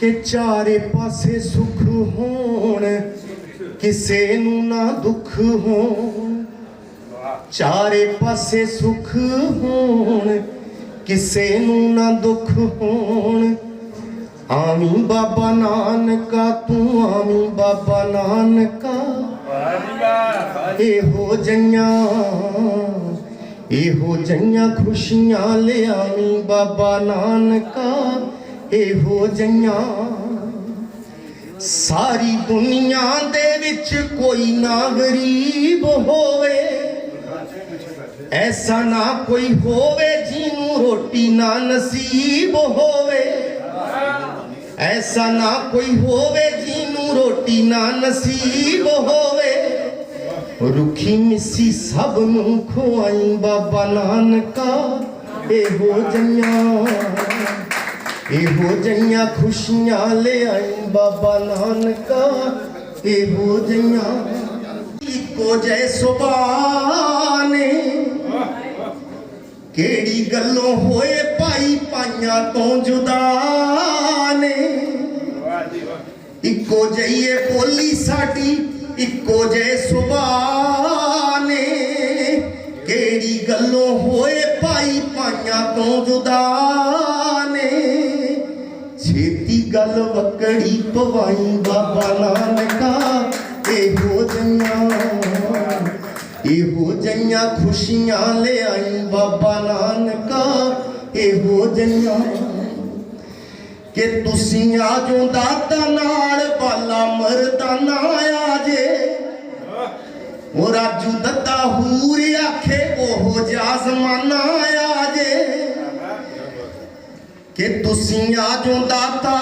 ਕਿ ਚਾਰੇ ਪਾਸੇ ਸੁਖ ਹੋਣ ਕਿਸੇ ਨੂੰ ਨਾ ਦੁੱਖ ਹੋਣ। ਚਾਰੇ ਪਾਸੇ ਸੁਖ ਹੋਣ ਕਿਸੇ ਨੂੰ ਨਾ ਦੁੱਖ ਹੋਣ। ਆਮੀ ਬਾਬਾ ਨਾਨਕਾ ਤੂੰ ਆਮੀ ਬਾਬਾ ਨਾਨਕਾ। ਇਹੋ ਜਈਆਂ ਇਹੋ ਜਈਆਂ ਖੁਸ਼ੀਆਂ ਲਿਆਵੀਂ ਬਾਬਾ ਨਾਨਕਾ। ਇਹੋ ਜਈਆਂ ਸਾਰੀ ਦੁਨੀਆ ਦੇ ਵਿੱਚ ਕੋਈ ਨਾ ਗਰੀਬ ਹੋਵੇ। ਐਸਾ ਨਾ ਕੋਈ ਹੋਵੇ ਜਿਹਨੂੰ ਰੋਟੀ ਨਾ ਨਸੀਬ ਹੋਵੇ। ਐਸਾ ਨਾ ਕੋਈ ਹੋਵੇ ਜਿਹਨੂੰ ਰੋਟੀ ਨਾ ਨਸੀਬ ਹੋਵੇ। ਰੁਖੀ ਮਿੱਸੀ ਸਭ ਨੂੰ ਖੁਆਈ ਬਾਬਾ ਨਾਨਕਾ। ਇਹੋ ਜਈਆਂ ਇਹੋ ਜਈਆਂ ਖੁਸ਼ੀਆਂ ਲਿਆਈ ਬਾਬਾ ਨਾਨਕਾ, ਇਹੋ ਜਈਆਂ ਇੱਕੋ ਜੈ ਸੁਬਾਨੇ ਕਿਹੜੀ ਗੱਲੋਂ ਹੋਏ ਭਾਈ ਪਾਈਆਂ ਤੋਂ ਜੁਦਾ ਨੇ। ਇੱਕੋ ਜਈਏ ਬੋਲੀ ਸਾਡੀ, ਇੱਕੋ ਜੇ ਸੁਭਾਅ ਨੇ। ਕਿਹੜੀ ਗੱਲੋਂ ਹੋਏ ਭਾਈ ਪਾਈਆਂ ਤੋਂ ਜੁਦਾ ਗੱਲ ਪਵਾਈ ਬਾਬਾ ਨਾਨਕਾ। ਇਹੋ ਜਈਆਂ ਇਹੋ ਜਈਆਂ ਖੁਸ਼ੀਆਂ ਲਿਆਈ ਬਾਬਾ ਨਾਨਕਾ। ਇਹੋ ਜਈਆਂ ਕਿ ਤੁਸੀਂ ਆ ਜੋ ਦਾਤਾ ਨਾਲ, ਬਾਲਾ ਮਰਦਾਨਾ ਆ ਜੇ ਉਹ ਰਾਜੂ ਦੱਤਾ ਹੂਰ ਆਖੇ, ਉਹ ਜਾ ਜ਼ਮਾਨਾ ਆ ਜੇ ਕਿ ਤੁਸੀਂ ਆ ਜੋ ਦਾਤਾ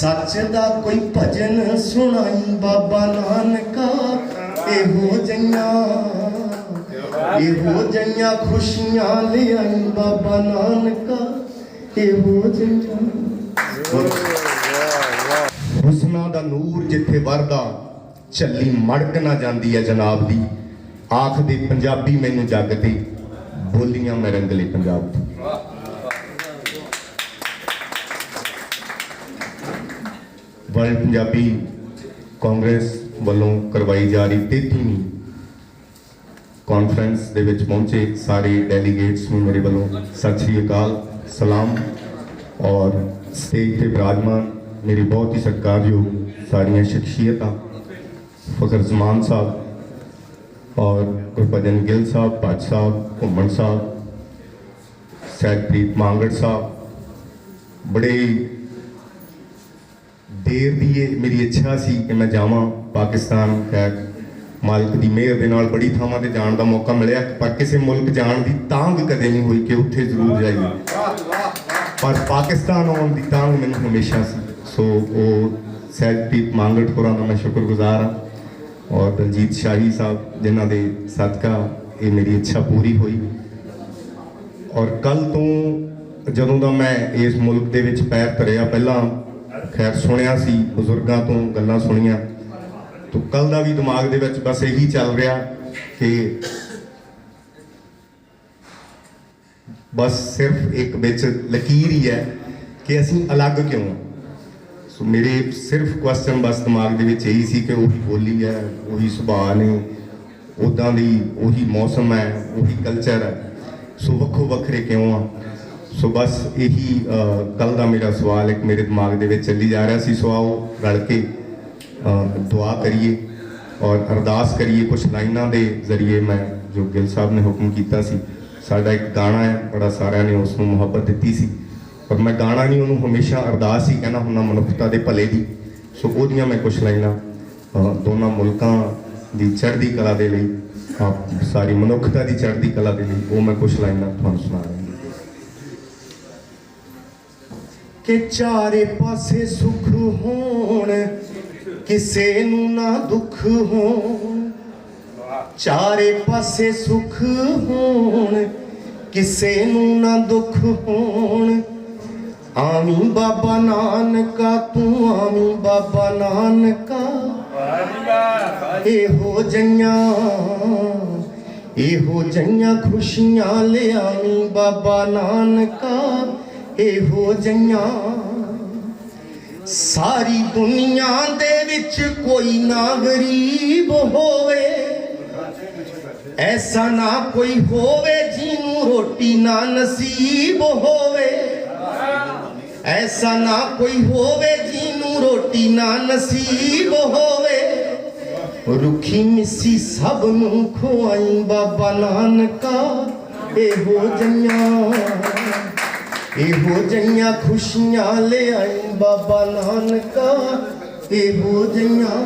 ਸੱਚ ਦਾ ਕੋਈ ਭਜਨ ਸੁਣਾਈ ਬਾਬਾ ਨਾਨਕਾ। ਇਹੋ ਜਈਆਂ ਇਹੋ ਜਈਆਂ ਖੁਸ਼ੀਆਂ ਲਿਆਈ ਬਾਬਾ ਨਾਨਕਾ। ਇਹੋ ਜਈਆਂ ਹੁਸਨਾ ਦਾ ਨੂਰ ਜਿੱਥੇ ਵਰਦਾ, ਝੱਲੀ ਮੜਕ ਨਾ ਜਾਂਦੀ ਹੈ ਜਨਾਬ ਦੀ। ਆਖਦੇ ਪੰਜਾਬੀ ਮੈਨੂੰ ਜੱਗ ਤੇ, ਬੋਲੀਆਂ ਮੈਂ ਰੰਗਲੇ ਪੰਜਾਬ ਦੀ। ਵਰਲਡ ਪੰਜਾਬੀ ਕਾਂਗਰਸ ਵੱਲੋਂ ਕਰਵਾਈ ਜਾ ਰਹੀ 33ਵੀਂ ਕਾਨਫਰੰਸ ਦੇ ਵਿੱਚ ਪਹੁੰਚੇ ਸਾਰੇ ਡੈਲੀਗੇਟਸ ਨੂੰ ਮੇਰੇ ਵੱਲੋਂ ਸਤਿ ਸ੍ਰੀ ਅਕਾਲ, ਸਲਾਮ ਔਰ ਸਟੇਜ ਤੇ ਬਰਾਜਮਾਨ ਮੇਰੀ ਬਹੁਤ ਹੀ ਸਤਿਕਾਰਯੋਗ ਸਾਰੀਆਂ ਸ਼ਖਸੀਅਤਾਂ, ਫਖਰ ਜ਼ਮਾਨ ਸਾਹਿਬ ਔਰ ਗੁਰਭਜਨ ਗਿੱਲ ਸਾਹਿਬ ਭੱਟ ਸਾਹਿਬ, ਘੁੰਮਣ ਸਾਹਿਬ ਸੈਦਪ੍ਰੀਤ ਮਾਂਗੜ ਸਾਹਿਬ, ਬੜੇ ਦੇਰ ਦੀ ਇਹ ਮੇਰੀ ਇੱਛਾ ਸੀ ਕਿ ਮੈਂ ਜਾਵਾਂ ਪਾਕਿਸਤਾਨ। ਖੈਰ ਮਾਲਕ ਦੀ ਮਿਹਰ ਦੇ ਨਾਲ ਬੜੀ ਥਾਵਾਂ ਤੇ ਜਾਣ ਦਾ ਮੌਕਾ ਮਿਲਿਆ ਪਰ ਕਿਸੇ ਮੁਲਕ ਜਾਣ ਦੀ ਤਾਂਗ ਕਦੇ ਨਹੀਂ ਹੋਈ ਕਿ ਉੱਥੇ ਜ਼ਰੂਰ ਜਾਈਏ। ਪਰ ਪਾਕਿਸਤਾਨ ਆਉਣ ਦੀ ਤਾਂਗ ਮੈਨੂੰ ਹਮੇਸ਼ਾ ਸੀ। ਸੋ ਉਹ ਸੈਦਪ੍ਰੀਤ ਮਾਂਗੜ ਹੋਰਾਂ ਦਾ ਮੈਂ ਸ਼ੁਕਰਗੁਜ਼ਾਰ ਹਾਂ ਔਰ ਦਲਜੀਤ ਸ਼ਾਹੀ ਸਾਹਿਬ ਜਿਨ੍ਹਾਂ ਦੇ ਸਦਕਾ ਇਹ ਮੇਰੀ ਇੱਛਾ ਪੂਰੀ ਹੋਈ। ਔਰ ਕੱਲ ਤੋਂ ਜਦੋਂ ਦਾ ਮੈਂ ਇਸ ਮੁਲਕ ਦੇ ਵਿੱਚ ਪੈਰ ਧਰਿਆ ਪਹਿਲਾਂ ਖੈਰ, ਸੁਣਿਆ ਸੀ, ਬਜ਼ੁਰਗਾਂ ਤੋਂ ਗੱਲਾਂ ਸੁਣੀਆਂ। ਤੋਂ ਕੱਲ ਦਾ ਵੀ ਦਿਮਾਗ ਦੇ ਵਿੱਚ ਬਸ ਇਹੀ ਚੱਲ ਰਿਹਾ ਕਿ ਬਸ ਸਿਰਫ ਇੱਕ ਵਿੱਚ ਲਕੀਰ ਹੀ ਹੈ ਕਿ ਅਸੀਂ ਅਲੱਗ ਕਿਉਂ ਹਾਂ ਸੋ ਮੇਰੇ ਸਿਰਫ ਕੁਐਸਚਨ ਬਸ ਦਿਮਾਗ ਦੇ ਵਿੱਚ ਇਹੀ ਸੀ ਕਿ ਉਹੀ ਬੋਲੀ ਹੈ, ਉਹੀ ਸੁਭਾਅ ਨੇ ਉਦਾਂ ਦੀ ਉਹੀ ਮੌਸਮ ਹੈ, ਉਹੀ ਕਲਚਰ ਹੈ। ਸੋ ਵੱਖੋ ਵੱਖਰੇ ਕਿਉਂ ਆ? ਸੋ ਬਸ ਇਹੀ ਕੱਲ ਦਾ ਮੇਰਾ ਸਵਾਲ, ਇੱਕ ਮੇਰੇ ਦਿਮਾਗ ਦੇ ਵਿੱਚ ਚੱਲੀ ਜਾ ਰਿਹਾ ਸੀ, ਸੋ ਆਓ ਰਲ ਕੇ ਦੁਆ ਕਰੀਏ ਔਰ ਅਰਦਾਸ ਕਰੀਏ ਕੁਝ ਲਾਈਨਾਂ ਦੇ ਜ਼ਰੀਏ ਮੈਂ ਜੋ ਗਿੱਲ ਸਾਹਿਬ ਨੇ ਹੁਕਮ ਕੀਤਾ ਸੀ, ਸਾਡਾ ਇੱਕ ਗਾਣਾ ਹੈ, ਬੜਾ ਸਾਰਿਆਂ ਨੇ ਉਸ ਨੂੰ ਮੁਹੱਬਤ ਦਿੱਤੀ ਸੀ। ਪਰ ਮੈਂ ਗਾਣਾ ਨਹੀਂ, ਉਹਨੂੰ ਹਮੇਸ਼ਾ ਅਰਦਾਸ ਹੀ ਕਹਿਣਾ ਹੁੰਦਾ, ਮਨੁੱਖਤਾ ਦੇ ਭਲੇ ਦੀ। ਸੋ ਉਹਦੀਆਂ ਮੈਂ ਕੁਝ ਲਾਈਨਾਂ ਦੋਨਾਂ ਮੁਲਕਾਂ ਦੀ ਚੜ੍ਹਦੀ ਕਲਾ ਦੇ ਲਈ, ਆਪ ਸਾਰੀ ਮਨੁੱਖਤਾ ਦੀ ਚੜ੍ਹਦੀ ਕਲਾ ਦੇ ਲਈ, ਉਹ ਮੈਂ ਕੁਝ ਲਾਈਨਾਂ ਤੁਹਾਨੂੰ ਸੁਣਾ ਰਿਹਾ। ਕਿ ਚਾਰੇ ਪਾਸੇ ਸੁਖ ਹੋਣ, ਕਿਸੇ ਨੂੰ ਨਾ ਦੁੱਖ ਹੋਣ। ਚਾਰੇ ਪਾਸੇ ਸੁਖ ਹੋਣ, ਕਿਸੇ ਨੂੰ ਨਾ ਦੁੱਖ ਹੋਣ। ਆਮੀ ਬਾਬਾ ਨਾਨਕਾ, ਤੂੰ ਆਮੀ ਬਾਬਾ ਨਾਨਕਾ। ਇਹੋ ਜਈਆਂ ਇਹੋ ਜਈਆਂ ਖੁਸ਼ੀਆਂ ਲਿਆਵੀਂ ਬਾਬਾ ਨਾਨਕਾ। ਇਹੋ ਜਈਆਂ। ਸਾਰੀ ਦੁਨੀਆ ਦੇ ਵਿੱਚ ਕੋਈ ਨਾ ਗਰੀਬ ਹੋਵੇ। ਐਸਾ ਨਾ ਕੋਈ ਹੋਵੇ ਜਿਹਨੂੰ ਰੋਟੀ ਨਾ ਨਸੀਬ ਹੋਵੇ। ਐਸਾ ਨਾ ਕੋਈ ਹੋਵੇ ਜਿਹਨੂੰ ਰੋਟੀ ਨਾ ਨਸੀਬ ਹੋਵੇ। ਰੁੱਖੀ ਮਿੱਸੀ ਸਭ ਨੂੰ ਖੁਆਈ ਬਾਬਾ ਨਾਨਕਾ ਇਹੋ ਜਈਆਂ। ਇਹੋ ਜਈਆਂ ਖੁਸ਼ੀਆਂ ਲਿਆਈ ਬਾਬਾ ਨਾਨਕਾ ਇਹੋ ਜਈਆਂ